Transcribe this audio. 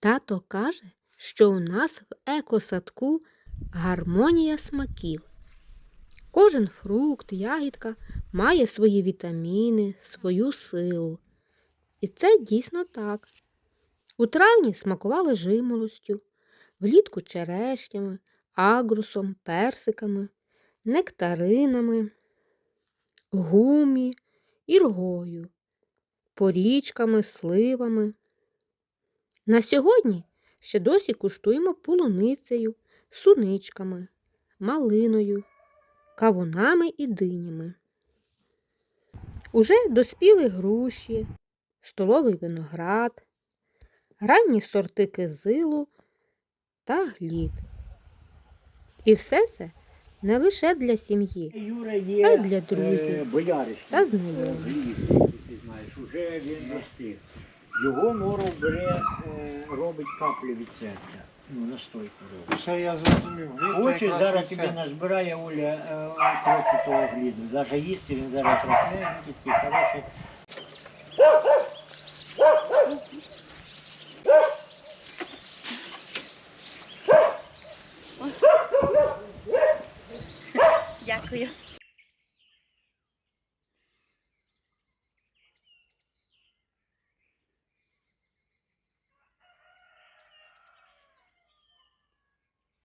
Тато каже, що у нас в екосадку гармонія смаків. Кожен фрукт, ягідка має свої вітаміни, свою силу. І це дійсно так. У травні смакували жимолостю, влітку черешнями, агрусом, персиками, нектаринами, гумі, іргою, порічками, сливами. На сьогодні ще досі куштуємо полуницею, суничками, малиною, кавунами і динями. Уже доспіли груші, столовий виноград, ранні сорти кизилу та глід. І все це не лише для сім'ї а й для е, друзів та знайомих. Ти він достиг. Його нору бере, е, робить каплі від серця. Ну, настойку робить. Все я зрозумів. Глід, Хочеш, якраз зараз тобі все. назбирає Оля е, трохи того гліду. Даже їсти він зараз росненький, такий хороший. Дякую.